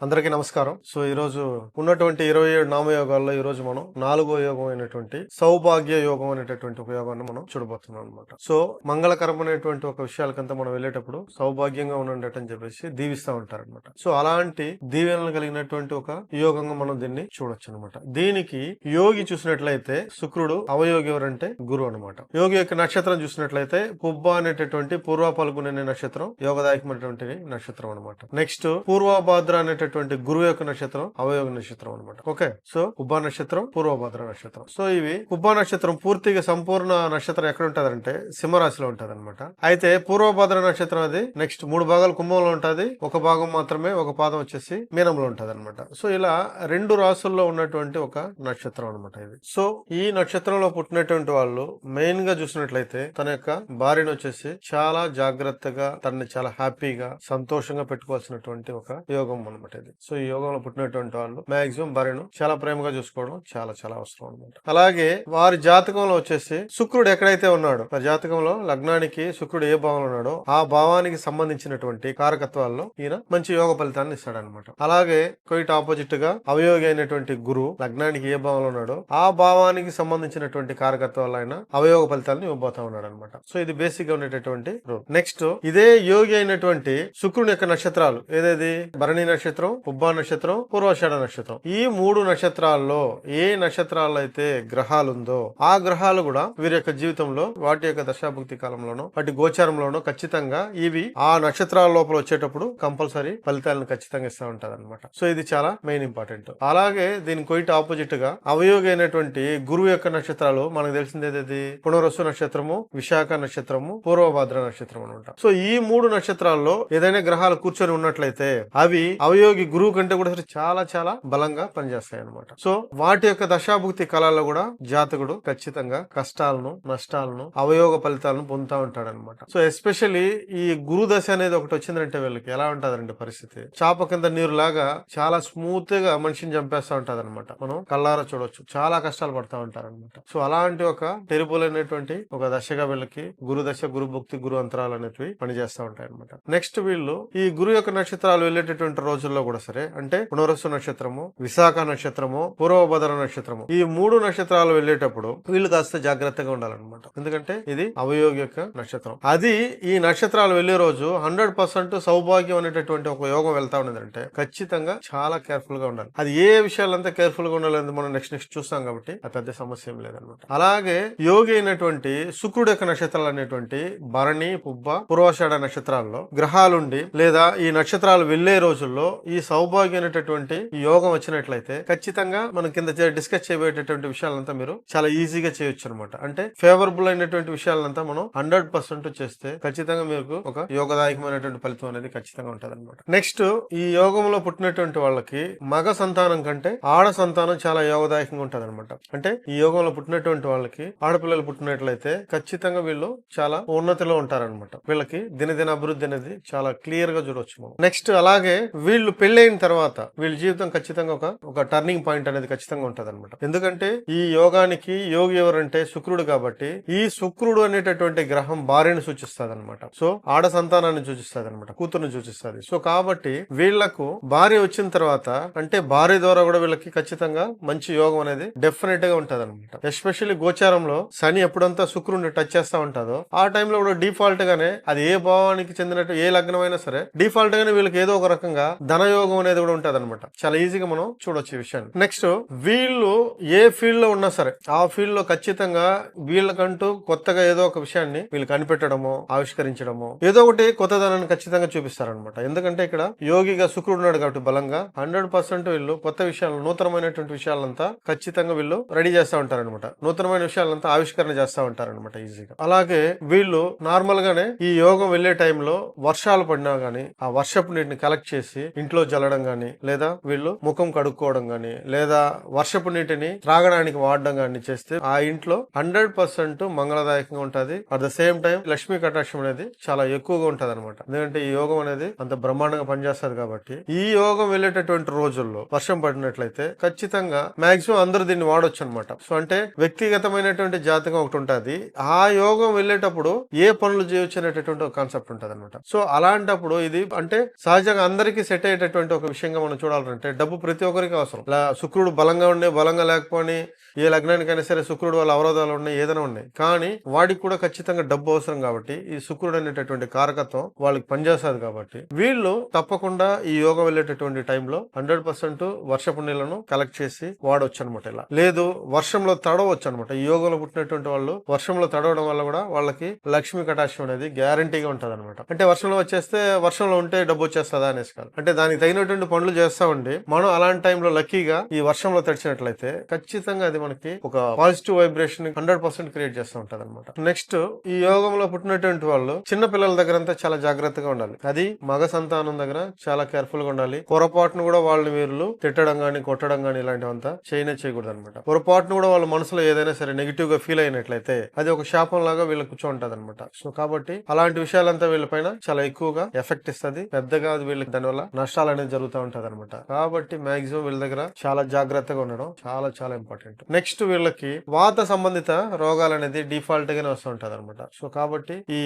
అందరికీ నమస్కారం. సో ఈ రోజు ఉన్నటువంటి ఇరవై ఏడు నామయోగాల్లో ఈ రోజు మనం నాలుగో యోగం అయినటువంటి సౌభాగ్య యోగం అనేటటువంటి ఒక యోగాన్ని మనం చూడబోతున్నాం అనమాట సో మంగళకరమైనటువంటి ఒక విషయాలకంతా మనం వెళ్ళేటప్పుడు సౌభాగ్యంగా ఉండండి అని చెప్పేసి దీవిస్తూ ఉంటారు అనమాట సో అలాంటి దీవెనలు కలిగినటువంటి ఒక యోగంగా మనం దీన్ని చూడొచ్చు అనమాట దీనికి యోగి చూసినట్లయితే శుక్రుడు అవయోగి ఎవరంటే గురువు అనమాట యోగి యొక్క నక్షత్రం చూసినట్లయితే పుబ్బ అనేటటువంటి పూర్వ పలుకునే నక్షత్రం యోగదాయకమైనటువంటి నక్షత్రం అనమాట నెక్స్ట్ పూర్వభాద్ర అనేటటువంటి గురువు యొక్క నక్షత్రం అవయోగ నక్షత్రం అనమాట ఓకే సో ఉబ్బ నక్షత్రం పూర్వభద్ర నక్షత్రం. సో ఇవి ఉబ్బ నక్షత్రం పూర్తిగా సంపూర్ణ నక్షత్రం ఎక్కడ ఉంటదంటే సింహరాశిలో ఉంటది అనమాట అయితే పూర్వభద్ర నక్షత్రం అది నెక్స్ట్ మూడు భాగాలు కుంభంలో ఉంటది. ఒక భాగం మాత్రమే ఒక పాదం వచ్చేసి మీనంలో ఉంటది అనమాట సో ఇలా రెండు రాసుల్లో ఉన్నటువంటి ఒక నక్షత్రం అనమాట ఇది. సో ఈ నక్షత్రంలో పుట్టినటువంటి వాళ్ళు మెయిన్గా చూసినట్లయితే తన యొక్క భార్యను వచ్చేసి చాలా జాగ్రత్తగా తనని చాలా హ్యాపీగా సంతోషంగా పెట్టుకోవాల్సినటువంటి ఒక యోగం అనమాట ఇది సో ఈ యోగంలో పుట్టినటువంటి వాళ్ళు మాక్సిమం భార్యను చాలా ప్రేమగా చూసుకోవడం చాలా చాలా అవసరం అనమాట అలాగే వారి జాతకంలో వచ్చేసి శుక్రుడు ఎక్కడైతే ఉన్నాడో వారి జాతకంలో లగ్నానికి శుక్రుడు ఏ భావంలో ఉన్నాడో ఆ భావానికి సంబంధించినటువంటి కారకత్వాల్లో ఈయన మంచి యోగ ఫలితాన్ని ఇస్తాడనమాట అలాగే కొయిట్ ఆపోజిట్గా అవయోగి అయినటువంటి గురువు లగ్నానికి ఏ భావంలో ఉన్నాడో ఆ భావానికి సంబంధించినటువంటి కారకత్వాలు ఆయన అవయోగ ఫలితాలను ఇవ్వబోతా ఉన్నాడు అనమాట సో ఇది బేసిక్గా ఉండేటటువంటి రూల్. నెక్స్ట్ ఇదే యోగి అయినటువంటి శుక్రుని యొక్క నక్షత్రాలు ఏదేది? భరణి నక్షత్రం ఉబ్బా నక్షత్రం పూర్వాషాఢ నక్షత్రం. ఈ మూడు నక్షత్రాల్లో ఏ నక్షత్రాల్లో అయితే గ్రహాలు ఉందో ఆ గ్రహాలు కూడా వీరి యొక్క జీవితంలో వాటి యొక్క దశాభుక్తి కాలంలోనో వాటి గోచారంలోనో ఖచ్చితంగా ఇవి ఆ నక్షత్రాల లోపల వచ్చేటప్పుడు కంపల్సరీ ఫలితాలను ఖచ్చితంగా ఇస్తూ ఉంటది అనమాట సో ఇది చాలా మెయిన్ ఇంపార్టెంట్. అలాగే దీని కొయిట్ ఆపోజిట్గా అవయోగి అయినటువంటి గురువు యొక్క నక్షత్రాలు మనకు తెలిసింది ఏది పునరస్సు నక్షత్రము విశాఖ నక్షత్రము పూర్వభద్ర నక్షత్రం అనమాట. సో ఈ మూడు నక్షత్రాల్లో ఏదైనా గ్రహాలు కూర్చొని ఉన్నట్లయితే అవి అవయోగి గురువు కంటే కూడా చాలా చాలా బలంగా పనిచేస్తాయి అనమాట సో వాటి యొక్క దశాభుక్తి కళల్లో కూడా జాతకుడు ఖచ్చితంగా కష్టాలను నష్టాలను అవయోగ ఫలితాలను పొందుతా ఉంటాడు అనమాట సో ఎస్పెషల్లీ ఈ గురు దశ అనేది ఒకటి వచ్చిందంటే వీళ్ళకి ఎలా ఉంటదంటే పరిస్థితి? చాప కింద నీరు లాగా చాలా స్మూత్గా మనిషిని చంపేస్తా ఉంటది అనమాట మనం కళ్ళారా చూడొచ్చు. చాలా కష్టాలు పడతా ఉంటారు అనమాట సో అలాంటి ఒక టెరిబుల్ అనేటువంటి ఒక దశగా వీళ్ళకి గురు దశ గురు భక్తి గురు అంతరాలు అనేటివి పనిచేస్తూ ఉంటాయి అనమాట నెక్స్ట్ వీళ్ళు ఈ గురు యొక్క నక్షత్రాలు వెళ్ళేటటువంటి రోజుల్లో కూడా సరే. అంటే పునరస్సు నక్షత్రము విశాఖ నక్షత్రము పూర్వభద్ర నక్షత్రము. ఈ మూడు నక్షత్రాలు వెళ్ళేటప్పుడు వీళ్ళు కాస్త జాగ్రత్తగా ఉండాలన్నమాట. ఎందుకంటే ఇది అవయోగ యొక్క నక్షత్రం. అది ఈ నక్షత్రాలు వెళ్ళే రోజు హండ్రెడ్ పర్సెంట్ సౌభాగ్యం అనేటటువంటి ఒక యోగం వెళ్తా ఉన్నదంటే ఖచ్చితంగా చాలా కేర్ఫుల్గా ఉండాలి. అది ఏ విషయాలంతా కేర్ఫుల్గా ఉండాలని మనం నెక్స్ట్ నెక్స్ట్ చూస్తాం కాబట్టి అది పెద్ద సమస్య ఏం లేదనమాట అలాగే యోగి అయినటువంటి శుక్రుడు యొక్క నక్షత్రాలు అనేటువంటి భరణి పుబ్బ పూర్వాషాఢ నక్షత్రాల్లో గ్రహాలుండి లేదా ఈ నక్షత్రాలు వెళ్ళే రోజుల్లో ఈ సౌభాగ్యం అనేటటువంటి యోగం వచ్చినట్లయితే ఖచ్చితంగా మనం కింద డిస్కస్ చేయబోయేటటువంటి విషయాలంతా మీరు చాలా ఈజీగా చేయొచ్చు అనమాట అంటే ఫేవరబుల్ అయినటువంటి విషయాలంతా మనం హండ్రెడ్ పర్సెంట్ చేస్తే ఖచ్చితంగా మీకు ఒక యోగదాయకమైనటువంటి ఫలితం అనేది ఖచ్చితంగా ఉంటది అనమాట నెక్స్ట్ ఈ యోగంలో పుట్టినటువంటి వాళ్ళకి మగ సంతానం కంటే ఆడ సంతానం చాలా యోగదాయకంగా ఉంటది అనమాట అంటే ఈ యోగంలో పుట్టినటువంటి వాళ్ళకి ఆడపిల్లలు పుట్టినట్లయితే ఖచ్చితంగా వీళ్ళు చాలా ఉన్నతిలో ఉంటారనమాట వీళ్ళకి దినదిన అభివృద్ధి అనేది చాలా క్లియర్గా చూడవచ్చు మనం. నెక్స్ట్ అలాగే వీళ్ళు పెళ్ళైన తర్వాత వీళ్ళ జీవితం ఖచ్చితంగా ఒక ఒక టర్నింగ్ పాయింట్ అనేది ఖచ్చితంగా ఉంటది ఎందుకంటే ఈ యోగానికి యోగి ఎవరంటే శుక్రుడు కాబట్టి ఈ శుక్రుడు అనేటటువంటి గ్రహం భార్యను సూచిస్తుంది అనమాట సో ఆడ సంతానాన్ని సూచిస్తుంది అనమాట కూతురుని సూచిస్తుంది. సో కాబట్టి వీళ్ళకు భార్య వచ్చిన తర్వాత అంటే భార్య ద్వారా కూడా వీళ్ళకి ఖచ్చితంగా మంచి యోగం అనేది డెఫినెట్గా ఉంటది అనమాట ఎస్పెషల్లీ గోచారంలో శని ఎప్పుడంతా శుక్రుడిని టచ్ చేస్తా ఉంటుందో ఆ టైంలో కూడా డిఫాల్ట్ గానే అది ఏ భావానికి చెందినట్టు ఏ లగ్నం అయినా సరే డిఫాల్ట్ గానే వీళ్ళకి ఏదో ఒక రకంగా ధన ధనయోగం అనేది కూడా ఉంటుంది అనమాట చాలా ఈజీగా మనం చూడొచ్చు ఈ విషయాన్ని. నెక్స్ట్ వీళ్ళు ఏ ఫీల్డ్లో ఉన్నా సరే ఆ ఫీల్డ్లో ఖచ్చితంగా వీళ్ళకంటూ కొత్తగా ఏదో ఒక విషయాన్ని వీళ్ళు కనిపెట్టడమో ఆవిష్కరించడమో ఏదో ఒకటి కొత్తదనాన్ని ఖచ్చితంగా చూపిస్తారనమాట ఎందుకంటే ఇక్కడ యోగిగా శుక్రుడు ఉన్నాడు కాబట్టి బలంగా హండ్రెడ్ పర్సెంట్ వీళ్ళు కొత్త విషయాలు నూతనమైనటువంటి విషయాలంతా ఖచ్చితంగా వీళ్ళు రెడీ చేస్తూ ఉంటారనమాట నూతనమైన విషయాలంతా ఆవిష్కరణ చేస్తూ ఉంటారనమాట ఈజీగా అలాగే వీళ్ళు నార్మల్ గానే ఈ యోగం వెళ్ళే టైంలో వర్షాలు పడినా గానీ ఆ వర్షపు నీటిని కలెక్ట్ చేసి ఇంట్లో జల్లడం కానీ లేదా వీళ్ళు ముఖం కడుక్కోవడం కానీ లేదా వర్షపు నీటిని త్రాగడానికి వాడడం కానీ చేస్తే ఆ ఇంట్లో హండ్రెడ్ పర్సెంట్ మంగళదాయకంగా ఉంటుంది. At the same time Lakshmi కటాక్షం అనేది చాలా ఎక్కువగా ఉంటుంది అనమాట ఎందుకంటే ఈ యోగం అనేది అంత బ్రహ్మాండంగా పనిచేస్తారు కాబట్టి. ఈ యోగం వెళ్ళేటటువంటి రోజుల్లో వర్షం పడినట్లయితే ఖచ్చితంగా మాక్సిమం అందరూ దీన్ని వాడొచ్చు అనమాట సో అంటే వ్యక్తిగతమైనటువంటి జాతకం ఒకటి ఉంటుంది. ఆ యోగం వెళ్ళేటప్పుడు ఏ పనులు చేయొచ్చు అనేటటువంటి ఒక కాన్సెప్ట్ ఉంటుంది అనమాట సో అలాంటప్పుడు ఇది అంటే సహజంగా అందరికీ సెట్ అయ్యేటట్టు అనేటువంటి ఒక విషయంగా మనం చూడాలంటే డబ్బు ప్రతి ఒక్కరికి అవసరం. ఇలా శుక్రుడు బలంగా ఉండే బలంగా లేకపోని ఏ లగ్నానికైనా సరే శుక్రుడు వాళ్ళ అవరోధాలు ఉన్నాయి ఏదైనా ఉన్నాయి. కానీ వాడికి కూడా ఖచ్చితంగా డబ్బు అవసరం కాబట్టి ఈ శుక్రుడు అనేటటువంటి కారకత్వం వాళ్ళకి పనిచేస్తుంది కాబట్టి వీళ్ళు తప్పకుండా ఈ యోగం వెళ్ళేటటువంటి టైంలో హండ్రెడ్ పర్సెంట్ వర్షపు నీళ్ళను కలెక్ట్ చేసి వాడవచ్చు అనమాట ఇలా. లేదు వర్షంలో తడవచ్చు అనమాట ఈ యోగంలో పుట్టినటువంటి వాళ్ళు వర్షంలో తడవడం వల్ల కూడా వాళ్ళకి లక్ష్మీ కటాక్షం అనేది గ్యారంటీగా ఉంటుంది అనమాట అంటే వర్షంలో వచ్చేస్తే వర్షంలో ఉంటే డబ్బు వచ్చేస్తుందా అనేసి కాదు. అంటే దానికి తగినటువంటి పనులు చేస్తా ఉండి మనం అలాంటి టైంలో లక్కీగా ఈ వర్షంలో తడిచినట్లయితే ఖచ్చితంగా అది మనకి ఒక positive vibration hundred percent create చేస్తూ ఉంటది అనమాట నెక్స్ట్ ఈ యోగంలో పుట్టినటువంటి వాళ్ళు చిన్న పిల్లల దగ్గర అంతా చాలా జాగ్రత్తగా ఉండాలి. అది మగ సంతానం దగ్గర చాలా కేర్ఫుల్గా ఉండాలి. పొరపాటును కూడా వాళ్ళని వీళ్ళు తిట్టడం కానీ కొట్టడం కానీ ఇలాంటివంతా చేయనే చేయకూడదు అనమాట పొరపాటును కూడా వాళ్ళ మనసులో ఏదైనా సరే నెగిటివ్గా ఫీల్ అయినట్లయితే అది ఒక శాపం లాగా వీళ్ళకి కూర్చోంటది అనమాట సో కాబట్టి అలాంటి విషయాలంతా వీళ్ళపైన చాలా ఎక్కువగా ఎఫెక్ట్ ఇస్తుంది. పెద్దగా అది వీళ్ళకి దానివల్ల నష్టాలు అనేది జరుగుతూ ఉంటది అనమాట కాబట్టి మాక్సిమం వీళ్ళ దగ్గర చాలా జాగ్రత్తగా ఉండడం చాలా చాలా ఇంపార్టెంట్. నెక్స్ట్ వీళ్ళకి వాత సంబంధిత రోగాలు అనేది డిఫాల్ట్ గానే వస్తూ ఉంటది అనమాట సో కాబట్టి ఈ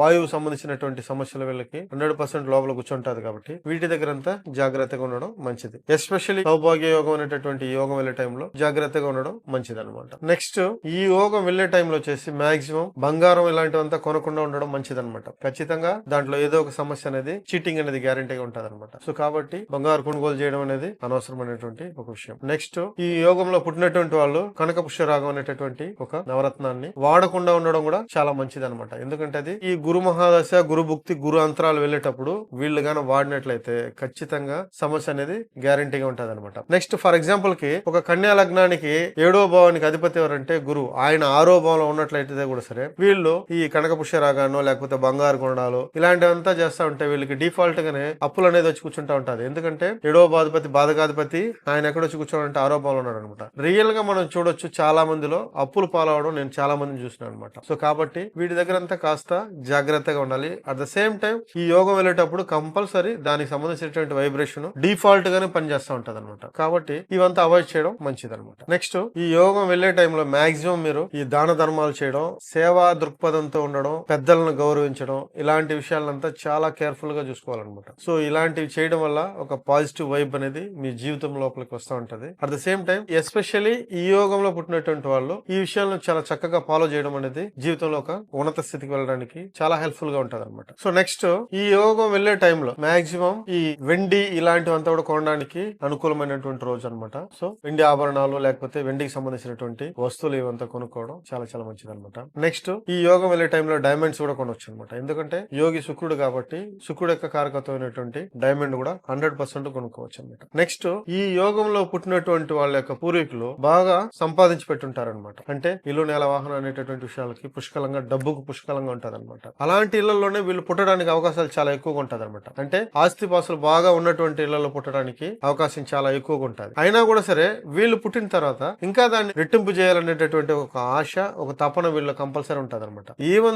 వాయువు సంబంధించినటువంటి సమస్యలు వీళ్ళకి హండ్రెడ్ పర్సెంట్ లోపల కూర్చుంటది కాబట్టి వీటి దగ్గర అంతా జాగ్రత్తగా ఉండడం మంచిది. ఎస్పెషల్లీ సౌభాగ్య యోగం అనేటటువంటి యోగం వెళ్ళే టైంలో జాగ్రత్తగా ఉండడం మంచిది అనమాట నెక్స్ట్ ఈ యోగం వెళ్ళే టైంలో వచ్చేసి మాక్సిమం బంగారం ఇలాంటివంతా కొనకుండా ఉండడం మంచిది అనమాట ఖచ్చితంగా దాంట్లో ఏదో ఒక సమస్య అనేది చీటింగ్ అనేది గ్యారంటీగా ఉంటది అనమాట సో కాబట్టి బంగారు కొనుగోలు చేయడం అనేది అనవసరమైనటువంటి ఒక విషయం. నెక్స్ట్ ఈ యోగంలో పుట్టినటువంటి వాళ్ళు కనక పుష్యరాగం అనేటటువంటి ఒక నవరత్నాన్ని వాడకుండా ఉండడం కూడా చాలా మంచిది అనమాట ఎందుకంటే అది ఈ గురు మహాదశ గురు భుక్తి గురు అంతరాలు వెళ్ళేటప్పుడు వీళ్ళు గాన వాడినట్లయితే ఖచ్చితంగా సమస్య అనేది గ్యారంటీగా ఉంటది అనమాట నెక్స్ట్ ఫర్ ఎగ్జాంపుల్కి ఒక కన్యా లగ్నానికి ఏడో భావానికి అధిపతి ఎవరంటే గురువు ఆయన ఆరో భావంలో ఉన్నట్లయితే కూడా సరే వీళ్ళు ఈ కనక పుష్యరాగానో లేకపోతే బంగారు కొనడాలు ఇలాంటివంతా చేస్తా ఉంటే వీళ్ళకి డిఫాల్ట్ గానే అప్పులు అనేది వచ్చి కూర్చుంటా ఉంటది. ఎందుకంటే ఏడో బాధపతి బాధకాధిపతి ఆయన ఎక్కడ వచ్చి కూర్చోడంటే ఆరో ఉన్నాడు అనమాట రియల్గా మనం చూడొచ్చు చాలా మందిలో అప్పులు పాలవడం నేను చాలా మందిని చూసినాను అనమాట. సో కాబట్టి వీటి దగ్గర అంతా కాస్త జాగ్రత్తగా ఉండాలి. అట్ ద సేమ్ టైం ఈ యోగం వెళ్ళేటప్పుడు కంపల్సరీ దానికి సంబంధించినటువంటి వైబ్రేషన్ డిఫాల్ట్ గానే పనిచేస్తూ ఉంటది అనమాట కాబట్టి ఇవంతా అవాయిడ్ చేయడం మంచిది అనమాట నెక్స్ట్ ఈ యోగం వెళ్ళే టైంలో మాక్సిమం మీరు ఈ దాన ధర్మాలు చేయడం సేవా దృక్పథంతో ఉండడం పెద్దలను గౌరవించడం ఇలాంటి విషయాలంతా చాలా కేర్ఫుల్గా చూసుకోవాలన్నమాట. సో ఇలాంటివి చేయడం వల్ల ఒక పాజిటివ్ వైబ్ అనేది మీ జీవితం లోపలికి వస్తూ ఉంటది. At the same time especially ఈ యోగంలో పుట్టినటువంటి వాళ్ళు ఈ విషయాలను చాలా చక్కగా ఫాలో చేయడం అనేది జీవితంలో ఒక ఉన్నత స్థితికి వెళ్ళడానికి చాలా హెల్ప్ఫుల్గా ఉంటది అనమాట సో నెక్స్ట్ ఈ యోగం వెళ్ళే టైంలో మాక్సిమం ఈ వెండి ఇలాంటివంతా కూడా కొనడానికి అనుకూలమైనటువంటి రోజు అన్నమాట సో వెండి ఆభరణాలు లేకపోతే వెండికి సంబంధించినటువంటి వస్తువులు ఇవంతా కొనుక్కోవడం చాలా చాలా మంచిది అనమాట నెక్స్ట్ ఈ యోగం వెళ్ళే టైంలో డైమండ్స్ కూడా కొనవచ్చు అనమాట ఎందుకంటే యోగి శుక్రుడు కాబట్టి శుక్రుడు యొక్క కారకత్వమైనటువంటి డైమండ్ కూడా హండ్రెడ్ పర్సెంట్ కొనుక్కోవచ్చు అనమాట నెక్స్ట్ ఈ యోగంలో పుట్టినటువంటి వాళ్ళ యొక్క పూర్వీకులు బాగా సంపాదించి పెట్టుంటారనమాట అంటే ఇల్లు నేల వాహనం అనేటటువంటి విషయాలకి పుష్కలంగా డబ్బుకు పుష్కలంగా ఉంటది అనమాట అలాంటి ఇళ్ళలోనే వీళ్ళు పుట్టడానికి అవకాశాలు చాలా ఎక్కువగా ఉంటది అనమాట అంటే ఆస్తి పాసులు బాగా ఉన్నటువంటి ఇళ్ళలో పుట్టడానికి అవకాశం చాలా ఎక్కువగా ఉంటది. అయినా కూడా సరే వీళ్ళు పుట్టిన తర్వాత ఇంకా దాన్ని రెట్టింపు చేయాలనేటటువంటి ఒక ఆశ ఒక తపన వీళ్ళు కంపల్సరీ ఉంటది అనమాట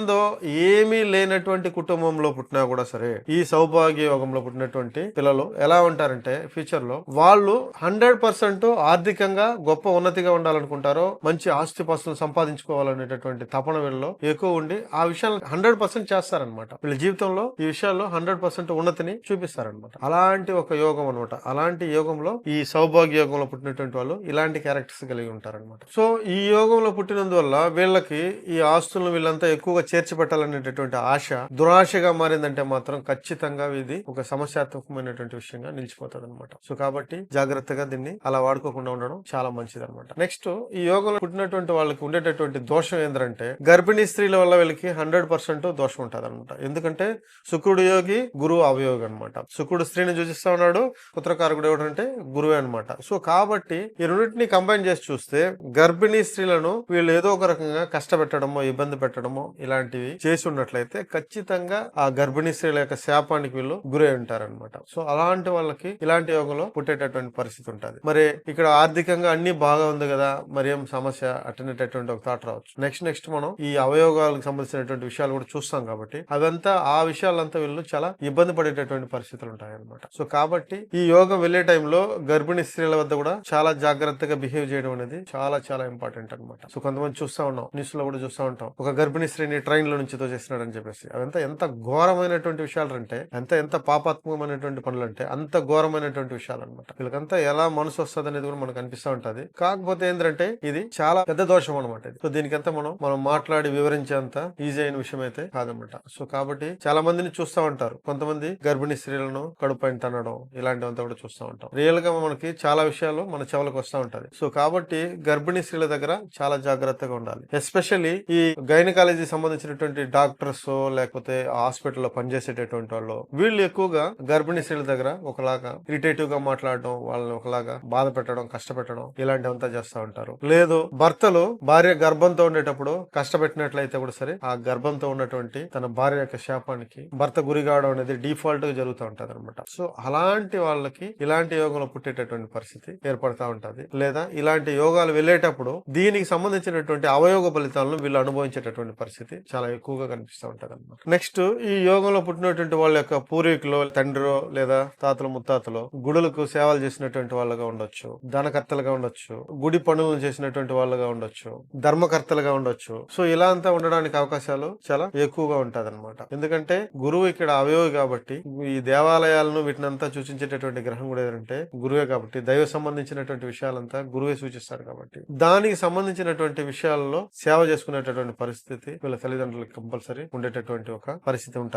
దో ఏమీ లేనటువంటి కుటుంబంలో పుట్టినా కూడా సరే ఈ సౌభాగ్య యోగంలో పుట్టినటువంటి పిల్లలు ఎలా ఉంటారంటే ఫ్యూచర్లో వాళ్ళు హండ్రెడ్ పర్సెంట్ ఆర్థికంగా గొప్ప ఉన్నతిగా ఉండాలనుకుంటారో మంచి ఆస్తి పాస్తులు సంపాదించుకోవాలనేటటువంటి తపన వీళ్ళలో ఎక్కువ ఉండి ఆ విషయాలు హండ్రెడ్ పర్సెంట్ చేస్తారనమాట వీళ్ళ జీవితంలో ఈ విషయాల్లో హండ్రెడ్ పర్సెంట్ ఉన్నతిని చూపిస్తారనమాట అలాంటి ఒక యోగం అనమాట అలాంటి యోగంలో ఈ సౌభాగ్య యోగంలో పుట్టినటువంటి వాళ్ళు ఇలాంటి క్యారెక్టర్స్ కలిగి ఉంటారనమాట సో ఈ యోగంలో పుట్టినందువల్ల వీళ్ళకి ఈ ఆస్తులను వీళ్ళంతా ఎక్కువగా చేర్చి పెట్టాలనేటటువంటి ఆశ దురాశగా మారిందంటే మాత్రం ఖచ్చితంగా ఇది ఒక సమస్యాత్మకమైనటువంటి విషయంగా నిలిచిపోతుంది అనమాట సో కాబట్టి జాగ్రత్తగా దీన్ని అలా వాడుకోకుండా ఉండడం చాలా మంచిది అనమాట నెక్స్ట్ ఈ యోగంలో పుట్టినటువంటి వాళ్ళకి ఉండేటటువంటి దోషం ఏంటంటే గర్భిణీ స్త్రీల వల్ల వీళ్ళకి హండ్రెడ్ పర్సెంట్ దోషం ఉంటుంది అనమాట ఎందుకంటే శుక్రుడు యోగి గురువు అవయోగి అనమాట శుక్రుడు స్త్రీని సూచిస్తా ఉన్నాడు పుత్రకారకుడు ఎవడంటే గురువే అనమాట సో కాబట్టి ఈ రెండింటిని కంబైన్ చేసి చూస్తే గర్భిణీ స్త్రీలను వీళ్ళు ఏదో ఒక రకంగా కష్టపెట్టడమో ఇబ్బంది పెట్టడమో ఇలాంటివి చేసి ఉన్నట్లయితే ఖచ్చితంగా ఆ గర్భిణీ స్త్రీల యొక్క శాపానికి వీళ్ళు గురై ఉంటారనమాట సో అలాంటి వాళ్ళకి ఇలాంటి యోగంలో పుట్టేటటువంటి పరిస్థితి ఉంటుంది. మరి ఇక్కడ ఆర్థికంగా అన్ని బాగా ఉంది కదా మరి ఏం సమస్య అట్టనేటటువంటి ఒక థాట్ రావచ్చు. నెక్స్ట్ నెక్స్ట్ మనం ఈ అవయోగాలకు సంబంధించినటువంటి విషయాలు కూడా చూస్తాం కాబట్టి అదంతా ఆ విషయాలంతా వీళ్ళు చాలా ఇబ్బంది పడేటటువంటి పరిస్థితులు ఉంటాయి అనమాట సో కాబట్టి ఈ యోగం వెళ్ళే టైంలో గర్భిణీ స్త్రీల వద్ద కూడా చాలా జాగ్రత్తగా బిహేవ్ చేయడం అనేది చాలా చాలా ఇంపార్టెంట్ అనమాట సో కొంతమంది చూస్తా ఉన్నాం న్యూస్లో కూడా చూస్తా ఉంటాం. ఒక గర్భిణీ స్త్రీని ట్రైన్లో నుంచి తోచేస్తున్నాడని అని చెప్పేసి. అదంతా ఎంత ఘోరమైనటువంటి విషయాలు అంటే ఎంత ఎంత పాపాత్మకమైనటువంటి చేసేటటువంటి పనులు అంటే అంత ఘోరమైనటువంటి విషయాలు అనమాట వీళ్ళకంతా ఎలా మనసు వస్తుంది అనేది కూడా మనకు అనిపిస్తూ ఉంటది. కాకపోతే ఏంటంటే ఇది చాలా పెద్ద దోషం అనమాట ఇది. సో దీనికంతా మనం మనం మాట్లాడి వివరించేంత ఈజీ అయిన విషయం అయితే కాదనమాట సో కాబట్టి చాలా మందిని చూస్తూ ఉంటారు. కొంతమంది గర్భిణీ స్త్రీలను కడుపు పైన తనడం ఇలాంటివంతా కూడా చూస్తూ ఉంటాం. రియల్గా మనకి చాలా విషయాలు మన చెవులకు వస్తూ ఉంటది. సో కాబట్టి గర్భిణీ స్త్రీల దగ్గర చాలా జాగ్రత్తగా ఉండాలి. ఎస్పెషల్లీ ఈ గైనకాలజీ సంబంధించినటువంటి డాక్టర్స్ లేకపోతే హాస్పిటల్లో పనిచేసేటటువంటి వాళ్ళు వీళ్ళు ఎక్కువగా గర్భిణీ స్త్రీల దగ్గర ఒకలాగా ఇరిటేటివ్గా మాట్లాడడం వాళ్ళని ఒకలాగా బాధ పెట్టడం కష్టపెట్టడం ఇలాంటివంతా చేస్తూ ఉంటారు. లేదు భర్తలు భార్య గర్భంతో ఉండేటప్పుడు కష్టపెట్టినట్లయితే కూడా సరే ఆ గర్భంతో ఉన్నటువంటి తన భార్య యొక్క శాపానికి భర్త గురి కావడం అనేది డిఫాల్ట్గా జరుగుతూ ఉంటది అనమాట సో అలాంటి వాళ్ళకి ఇలాంటి యోగంలో పుట్టేటటువంటి పరిస్థితి ఏర్పడతా ఉంటది. లేదా ఇలాంటి యోగాలు వెళ్ళేటప్పుడు దీనికి సంబంధించినటువంటి అవయోగ ఫలితాలను వీళ్ళు అనుభవించేటటువంటి పరిస్థితి చాలా ఎక్కువగా కనిపిస్తూ ఉంటది అనమాట నెక్స్ట్ ఈ యోగంలో పుట్టినటువంటి వాళ్ళ యొక్క పూర్వీకులు తండ్రిలో లేదా తాతలు ముత్తాతలు గుడులకు సేవలు చేసినటువంటి వాళ్ళగా ఉండొచ్చు ధనకర్తలుగా ఉండొచ్చు గుడి పనులను చేసినటువంటి వాళ్ళగా ఉండొచ్చు ధర్మకర్తలుగా ఉండొచ్చు. సో ఇలా అంతా ఉండడానికి అవకాశాలు చాలా ఎక్కువగా ఉంటది ఎందుకంటే గురువు ఇక్కడ అవయవి కాబట్టి ఈ దేవాలయాలను వీటినంతా సూచించేటటువంటి గ్రహం కూడా ఏంటంటే గురువే కాబట్టి దైవ సంబంధించినటువంటి విషయాలంతా గురువే సూచిస్తాడు కాబట్టి. దానికి సంబంధించినటువంటి విషయాల్లో సేవ చేసుకునేటటువంటి పరిస్థితి వీళ్ళ తల్లిదండ్రులకు కంపల్సరీ ఉండేటటువంటి ఒక పరిస్థితి ఉంటది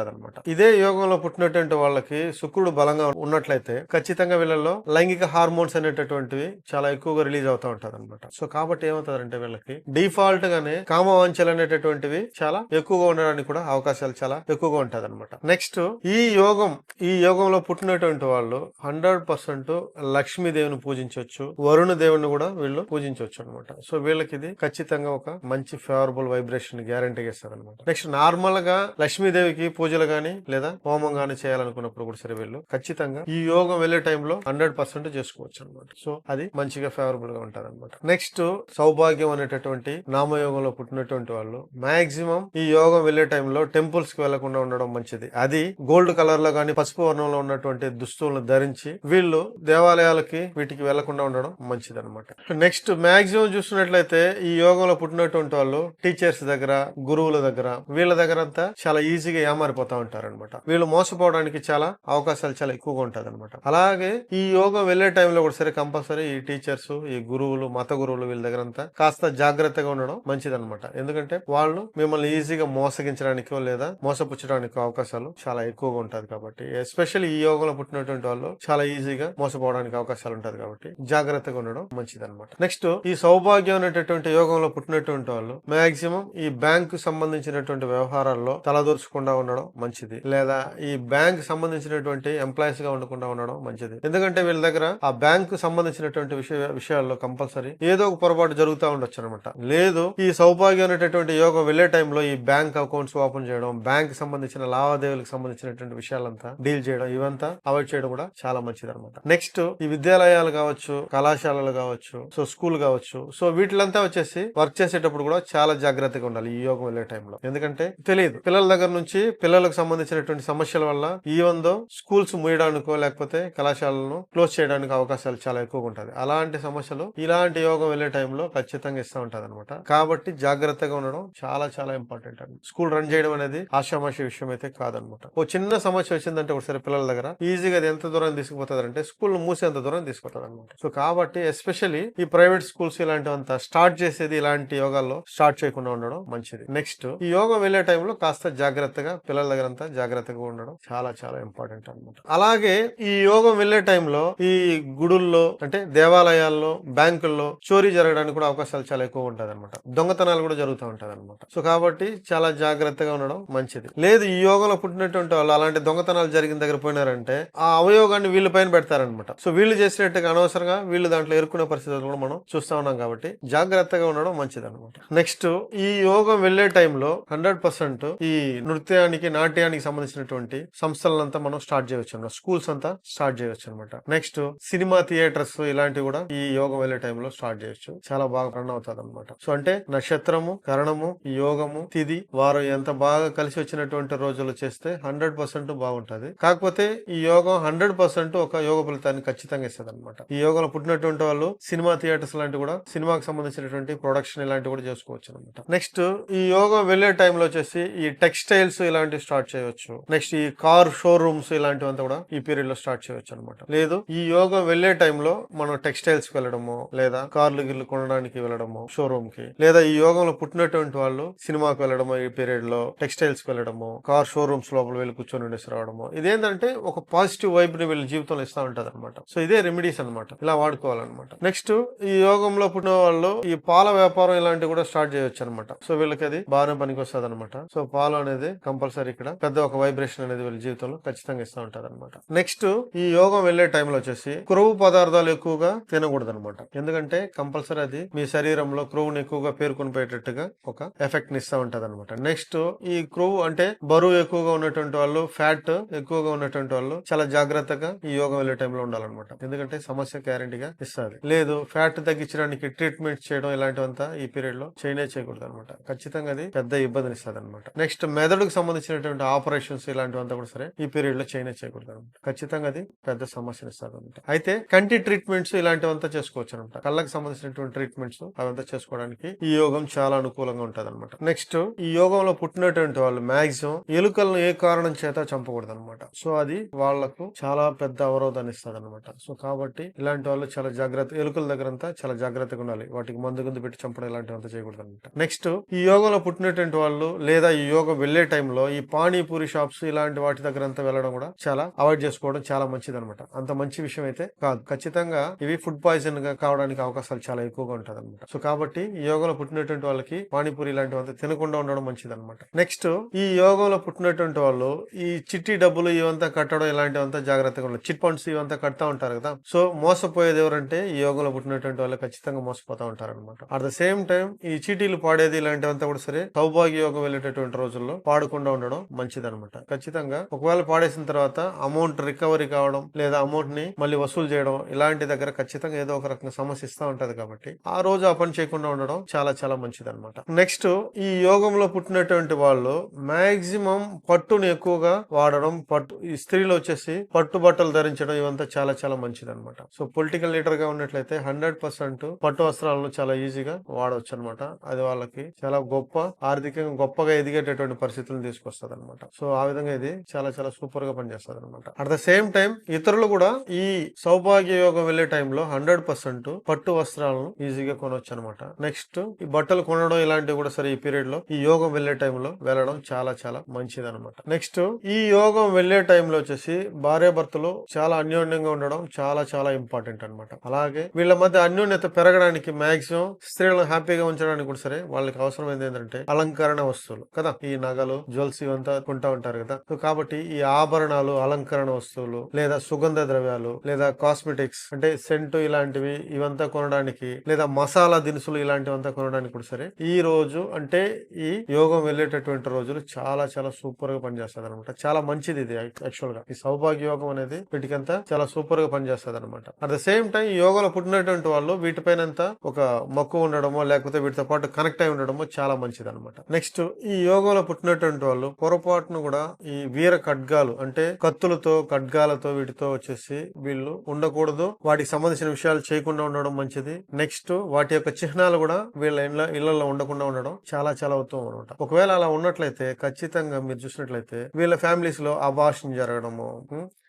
ఇదే యోగంలో పుట్టినటువంటి వాళ్ళకి శుక్రుడు బలంగా ఉన్నట్లయితే ఖచ్చితంగా వీళ్ళలో లైంగిక హార్మోన్స్ అనేటటువంటివి చాలా ఎక్కువగా రిలీజ్ అవుతా ఉంటది అనమాట సో కాబట్టి ఏమవుతుందంటే వీళ్ళకి డిఫాల్ట్ గానే కామవాంఛలు అనేటటువంటివి చాలా ఎక్కువగా ఉండడానికి కూడా అవకాశాలు చాలా ఎక్కువగా ఉంటది అనమాట నెక్స్ట్ ఈ యోగం ఈ యోగంలో పుట్టినటువంటి వాళ్ళు హండ్రెడ్ పర్సెంట్ లక్ష్మీదేవిని పూజించవచ్చు వరుణ దేవుని కూడా వీళ్ళు పూజించవచ్చు అనమాట సో వీళ్ళకి ఇది ఖచ్చితంగా ఒక మంచి ఫేవరబుల్ వైబ్రేషన్ గ్యారంటీ ఇస్తారు అనమాట నెక్స్ట్ నార్మల్గా లక్ష్మీదేవికి పూజలు గాని లేదా హోమం గాని చేయాలనుకున్నప్పుడు కూడా సరే వీళ్ళు ఖచ్చితంగా ఈ యోగం వెళ్ళే టైంలో హండ్రెడ్ పర్సెంట్ చేసుకోవచ్చు అనమాట సో అది మంచిగా ఫేవరబుల్గా ఉంటారు అనమాట నెక్స్ట్ సౌభాగ్యం అనేటటువంటి నామయోగంలో పుట్టినటువంటి వాళ్ళు మాక్సిమం ఈ యోగం వెళ్ళే టైంలో టెంపుల్స్కి వెళ్ళకుండా ఉండడం మంచిది. అది గోల్డ్ కలర్లో గానీ పసుపు వర్ణంలో ఉన్నటువంటి దుస్తులను ధరించి వీళ్ళు దేవాలయాలకి వీటికి వెళ్ళకుండా ఉండడం మంచిది అనమాట నెక్స్ట్ మాక్సిమం చూసినట్లయితే ఈ యోగంలో పుట్టినటువంటి వాళ్ళు టీచర్స్ దగ్గర గురువుల దగ్గర వీళ్ళ దగ్గర అంతా చాలా ఈజీగా ఏమారిపోతా ఉంటారు అనమాట వీళ్ళు మోసపోవడానికి చాలా అవకాశం అవకాశాలు చాలా ఎక్కువగా ఉంటుంది అనమాట అలాగే ఈ యోగం వెళ్ళే టైంలో కూడా సరే కంపల్సరీ ఈ టీచర్స్ ఈ గురువులు మత గురువులు వీళ్ళ దగ్గర అంతా కాస్త జాగ్రత్తగా ఉండడం మంచిది అనమాట ఎందుకంటే వాళ్ళు మిమ్మల్ని ఈజీగా మోసగించడానికో లేదా మోసపుచ్చడానికో అవకాశాలు చాలా ఎక్కువగా ఉంటుంది కాబట్టి ఎస్పెషల్లీ ఈ యోగంలో పుట్టినటువంటి వాళ్ళు చాలా ఈజీగా మోసపోవడానికి అవకాశాలు ఉంటుంది కాబట్టి జాగ్రత్తగా ఉండడం మంచిది అనమాట నెక్స్ట్ ఈ సౌభాగ్యం అనేటటువంటి యోగంలో పుట్టినటువంటి వాళ్ళు మాక్సిమం ఈ బ్యాంకు సంబంధించినటువంటి వ్యవహారాల్లో తలదూర్చకుండా ఉండడం మంచిది. లేదా ఈ బ్యాంక్ సంబంధించినటువంటి ఎంప్లాయీస్గా ఉండకుండా ఉండడం మంచిది. ఎందుకంటే వీళ్ళ దగ్గర ఆ బ్యాంకు సంబంధించినటువంటి విషయ విషయాల్లో కంపల్సరీ ఏదో ఒక పొరపాటు జరుగుతూ ఉండొచ్చు అనమాట లేదు ఈ సౌభాగ్యం అనేటటువంటి యోగం వెళ్ళే టైంలో ఈ బ్యాంక్ అకౌంట్స్ ఓపెన్ చేయడం బ్యాంక్ సంబంధించిన లావాదేవీలకు సంబంధించినటువంటి విషయాలంతా డీల్ చేయడం ఇవంతా అవాయిడ్ చేయడం కూడా చాలా మంచిది అనమాట నెక్స్ట్ ఈ విద్యాలయాలు కావచ్చు కళాశాలలు కావచ్చు సో స్కూల్ కావచ్చు సో వీటిలంతా వచ్చేసి వర్క్ చేసేటప్పుడు కూడా చాలా జాగ్రత్తగా ఉండాలి ఈ యోగం వెళ్ళే టైంలో ఎందుకంటే తెలియదు పిల్లల దగ్గర నుంచి పిల్లలకు సంబంధించినటువంటి సమస్యల వల్ల ఈవెన్ దో స్కూల్స్ మూయడానికో లేకపోతే కళాశాలను క్లోజ్ చేయడానికి అవకాశాలు చాలా ఎక్కువగా ఉంటుంది అలాంటి సమస్యలు ఇలాంటి యోగం వెళ్ళే టైంలో ఖచ్చితంగా ఇస్తూ ఉంటుంది అనమాట కాబట్టి జాగ్రత్తగా ఉండడం చాలా చాలా ఇంపార్టెంట్ అండి. స్కూల్ రన్ చేయడం అనేది ఆషామాషి విషయం అయితే కాదనమాట ఓ చిన్న సమస్య వచ్చిందంటే ఒకసారి పిల్లల దగ్గర ఈజీగా అది ఎంత దూరం తీసుకుపోతుంది అంటే స్కూల్ మూసేంత దూరం తీసుకుపోతుంది అనమాట సో కాబట్టి ఎస్పెషల్లీ ఈ ప్రైవేట్ స్కూల్స్ ఇలాంటివంతా స్టార్ట్ చేసేది ఇలాంటి యోగాల్లో స్టార్ట్ చేయకుండా ఉండడం మంచిది. నెక్స్ట్ ఈ యోగం వెళ్ళే టైంలో కాస్త జాగ్రత్తగా పిల్లల దగ్గర అంతా జాగ్రత్తగా ఉండడం చాలా చాలా ఇంపార్టెంట్ అనమాట అలాగే ఈ యోగం వెళ్ళే టైంలో ఈ గుడుల్లో అంటే దేవాలయాల్లో బ్యాంకుల్లో చోరీ జరగడానికి కూడా అవకాశాలు చాలా ఎక్కువ ఉంటది అనమాట దొంగతనాలు కూడా జరుగుతూ ఉంటది అనమాట సో కాబట్టి చాలా జాగ్రత్తగా ఉండడం మంచిది. లేదు ఈ యోగంలో పుట్టినటువంటి వాళ్ళు అలాంటి దొంగతనాలు జరిగిన దగ్గర పోయినారంటే ఆ అవయోగాన్ని వీళ్ళ పైన పెడతారనమాట సో వీళ్ళు చేసినట్టుగా అనవసరంగా వీళ్ళు దాంట్లో ఎరుక్కునే పరిస్థితులు కూడా మనం చూస్తా ఉన్నాం కాబట్టి జాగ్రత్తగా ఉండడం మంచిది అనమాట నెక్స్ట్ ఈ యోగం వెళ్ళే టైంలో హండ్రెడ్ పర్సెంట్ ఈ నృత్యానికి నాట్యానికి సంబంధించినటువంటి సంస్థలంతా మనం స్టార్ట్ చేయవచ్చు అనమాట స్కూల్స్ అంతా స్టార్ట్ చేయవచ్చు అనమాట నెక్స్ట్ సినిమా థియేటర్స్ ఇలాంటివి కూడా ఈ యోగం వెళ్ళే టైంలో స్టార్ట్ చేయొచ్చు. చాలా బాగా రన్ అవుతుంది అనమాట సో అంటే నక్షత్రము కరణము ఈ యోగము తిది వారు ఎంత బాగా కలిసి వచ్చినటువంటి రోజులు చేస్తే హండ్రెడ్ పర్సెంట్ బాగుంటది. కాకపోతే ఈ యోగం హండ్రెడ్ పర్సెంట్ ఒక యోగ ఫలితాన్ని ఖచ్చితంగా ఇస్తుంది అనమాట ఈ యోగంలో పుట్టినటువంటి వాళ్ళు సినిమా థియేటర్స్ లాంటివి కూడా సినిమాకి సంబంధించినటువంటి ప్రొడక్షన్ ఇలాంటివి కూడా చేసుకోవచ్చు అనమాట నెక్స్ట్ ఈ యోగం వెళ్ళే టైంలో వచ్చేసి ఈ టెక్స్టైల్స్ ఇలాంటివి స్టార్ట్ చేయవచ్చు నెక్స్ట్ ఈ కార్ షోరూమ్స్ ఇలాంటి ఇలాంటివంతా కూడా ఈ పీరియడ్లో స్టార్ట్ చేయవచ్చు అనమాట లేదు ఈ యోగం వెళ్ళే టైంలో మనం టెక్స్టైల్స్కి వెళ్ళడము లేదా కార్లు గిర్లు కొనడానికి వెళ్ళడము షోరూమ్కి లేదా ఈ యోగంలో పుట్టినటువంటి వాళ్ళు సినిమాకి వెళ్ళడము ఈ పీరియడ్లో టెక్స్టైల్స్కి వెళ్ళడము కార్ షోరూమ్స్ లోపల వెళ్ళి కూర్చొని ఉండేసి రావడము ఇదేంటంటే ఒక పాజిటివ్ వైబ్ని వీళ్ళ జీవితంలో ఇస్తా ఉంటది అనమాట సో ఇదే రెమెడీస్ అనమాట ఇలా వాడుకోవాలన్నమాట. నెక్స్ట్ ఈ యోగంలో పుట్టిన వాళ్ళు ఈ పాల వ్యాపారం ఇలాంటివి కూడా స్టార్ట్ చేయొచ్చు అనమాట సో వీళ్ళకి అది బాగానే పనికి వస్తుంది అనమాట సో పాలు అనేది కంపల్సరీ ఇక్కడ. పెద్ద ఒక వైబ్రేషన్ అనేది వీళ్ళ జీవితంలో ఖచ్చితంగా ఇస్తా అంటారు అనమాట నెక్స్ట్ ఈ యోగం వెళ్ళే టైంలో వచ్చేసి క్రొవ్వు పదార్థాలు ఎక్కువగా తినకూడదు అనమాట ఎందుకంటే కంపల్సరీ అది మీ శరీరంలో క్రొవ్వుని ఎక్కువగా పేర్కొని పోయేటట్టుగా ఒక ఎఫెక్ట్ని ఇస్తా ఉంటది అనమాట నెక్స్ట్ ఈ క్రొవ్వు అంటే బరువు ఎక్కువగా ఉన్నటువంటి వాళ్ళు ఫ్యాట్ ఎక్కువగా ఉన్నటువంటి వాళ్ళు చాలా జాగ్రత్తగా ఈ యోగం వెళ్ళే టైంలో ఉండాలన్నమాట. ఎందుకంటే సమస్య గ్యారంటీగా ఇస్తుంది. లేదు ఫ్యాట్ తగ్గించడానికి ట్రీట్మెంట్ చేయడం ఇలాంటివంతా ఈ పీరియడ్లో చేయనే చేయకూడదు అనమాట ఖచ్చితంగా అది పెద్ద ఇబ్బందిని ఇస్తుంది అనమాట నెక్స్ట్ మెదడుకు సంబంధించినటువంటి ఆపరేషన్స్ ఇలాంటివంతా కూడా సరే ఈ పీరియడ్లో చేయనే చేయకూడదు ఖచ్చితంగా అది పెద్ద సమస్యను ఇస్తుంది అనమాట అయితే కంటి ట్రీట్మెంట్స్ ఇలాంటివంతా చేసుకోవచ్చు అనమాట కళ్ళకి సంబంధించినటువంటి ట్రీట్మెంట్స్ అవంతా చేసుకోవడానికి ఈ యోగం చాలా అనుకూలంగా ఉంటుంది అనమాట నెక్స్ట్ ఈ యోగంలో పుట్టినటువంటి వాళ్ళు మాక్సిమం ఎలుకలను ఏ కారణం చేత చంపకూడదు అనమాట సో అది వాళ్ళకు చాలా పెద్ద అవరోధాన్ని ఇస్తుంది అనమాట సో కాబట్టి ఇలాంటి వాళ్ళు చాలా జాగ్రత్త ఎలుకల దగ్గర అంతా చాలా జాగ్రత్తగా ఉండాలి. వాటికి మందు గుందు పెట్టి చంపడం ఇలాంటివంతా చేయకూడదు అనమాట నెక్స్ట్ ఈ యోగంలో పుట్టినటువంటి వాళ్ళు లేదా ఈ యోగం వెళ్ళే టైంలో ఈ పానీపూరి షాప్స్ ఇలాంటి వాటి దగ్గర అంతా వెళ్ళడం కూడా చాలా అవాయిడ్ చేసుకోవడం చాలా మంచిది అనమాట అంత మంచి విషయం అయితే కాదు. ఖచ్చితంగా ఇవి ఫుడ్ పాయిజన్గా కావడానికి అవకాశాలు చాలా ఎక్కువగా ఉంటది అనమాట సో కాబట్టి ఈ యోగంలో పుట్టినటువంటి వాళ్ళకి పానీపూరి ఇలాంటివంతా తినకుండా ఉండడం మంచిది అనమాట నెక్స్ట్ ఈ యోగంలో పుట్టినటువంటి వాళ్ళు ఈ చిట్టి డబ్బులు ఇవంతా కట్టడం ఇలాంటివంతా జాగ్రత్తగా ఉండాలి. చిట్ ఫండ్స్ ఇవంతా కడతా ఉంటారు కదా. సో మోసపోయేది ఎవరంటే ఈ యోగంలో పుట్టినటువంటి వాళ్ళు ఖచ్చితంగా మోసపోతా ఉంటారు అనమాట అట్ ద సేమ్ టైం ఈ చీటీలు పాడేది ఇలాంటివంతా కూడా సరే సౌభాగ్య యోగం వెళ్ళేటటువంటి రోజుల్లో పాడకుండా ఉండడం మంచిది అనమాట ఖచ్చితంగా ఒకవేళ పాడేసిన తర్వాత అమౌంట్ రికవరీ కావడం లేదా అమౌంట్ని మళ్ళీ వసూలు చేయడం ఇలాంటి దగ్గర ఖచ్చితంగా ఏదో ఒక రకంగా సమస్య ఇస్తా ఉంటది కాబట్టి ఆ రోజు ఆ పని చేయకుండా ఉండడం చాలా చాలా మంచిది అనమాట నెక్స్ట్ ఈ యోగంలో పుట్టినటువంటి వాళ్ళు మాక్సిమం పట్టుని ఎక్కువగా వాడడం పట్టు ఈ స్త్రీలు వచ్చేసి పట్టు బట్టలు ధరించడం ఇవంతా చాలా చాలా మంచిది అనమాట సో పొలిటికల్ లీడర్గా ఉన్నట్లయితే హండ్రెడ్ పర్సెంట్ పట్టు వస్త్రాలను చాలా ఈజీగా వాడవచ్చు అనమాట అది వాళ్ళకి చాలా గొప్ప ఆర్థికంగా గొప్పగా ఎదిగేటటువంటి పరిస్థితులను తీసుకొస్తుంది అనమాట సో ఆ విధంగా ఇది చాలా చాలా సూపర్గా పనిచేస్తుంది. అనమాట అట్ ద సేమ్ టైం ఇతరులు కూడా ఈ సౌభాగ్య యోగం వెళ్ళే టైంలో హండ్రెడ్ పర్సెంట్ పట్టు వస్త్రాలను ఈజీగా కొనవచ్చు అనమాట నెక్స్ట్ ఈ బట్టలు కొనడం ఇలాంటివి కూడా సరే ఈ పీరియడ్లో ఈ యోగం వెళ్ళే టైంలో వెళ్ళడం చాలా చాలా మంచిది అనమాట నెక్స్ట్ ఈ యోగం వెళ్ళే టైంలో వచ్చేసి భార్య భర్తలు చాలా అన్యోన్యంగా ఉండడం చాలా చాలా ఇంపార్టెంట్ అన్నమాట. అలాగే వీళ్ళ మధ్య అన్యోన్యత పెరగడానికి మాక్సిమం స్త్రీలను హ్యాపీగా ఉంచడానికి కూడా సరే వాళ్ళకి అవసరమైంది ఏంటంటే అలంకరణ వస్తువులు కదా. ఈ నగలు జ్యువెల్స్ ఇవంతా కొంటా ఉంటారు కదా. సో కాబట్టి ఈ ఆభరణాలు అలంకరణ వస్తువులు లేదా సుగంధ ద్రవ్యాలు లేదా కాస్మెటిక్స్ అంటే సెంటు ఇలాంటివి ఇవంతా కొనడానికి లేదా మసాలా దినుసులు ఇలాంటివంతా కొనడానికి కూడా సరే ఈ రోజు అంటే ఈ యోగం వెళ్ళేటటువంటి రోజులు చాలా చాలా సూపర్గా పనిచేస్తుంది అనమాట చాలా మంచిది ఇది యాక్చువల్గా. ఈ సౌభాగ్య యోగం అనేది వీటికంతా చాలా సూపర్గా పనిచేస్తుంది అనమాట అట్ ద సేమ్ టైం యోగలో యోగంలో పుట్టినటువంటి వాళ్ళు వీటిపైన ఒక మక్కువ ఉండడమో లేకపోతే వీటితో పాటు కనెక్ట్ అయి ఉండడమో చాలా మంచిది అనమాట నెక్స్ట్ ఈ యోగంలో పుట్టినటువంటి వాళ్ళు పొరపాటును కూడా ఈ వీర ఖడ్గాలు అంటే కత్తులతో ఖడ్గాలతో వీటితో వచ్చేసి వీళ్ళు ఉండకూడదు. వాటికి సంబంధించిన విషయాలు చేయకుండా ఉండడం మంచిది. నెక్స్ట్ వాటి యొక్క చిహ్నాలు కూడా వీళ్ళ ఇళ్ళ ఇళ్ళలో ఉండకుండా ఉండడం చాలా చాలా ఉత్తమం అనమాట ఒకవేళ అలా ఉన్నట్లయితే ఖచ్చితంగా మీరు చూసినట్లయితే వీళ్ళ ఫ్యామిలీస్లో అభాషణ జరగడము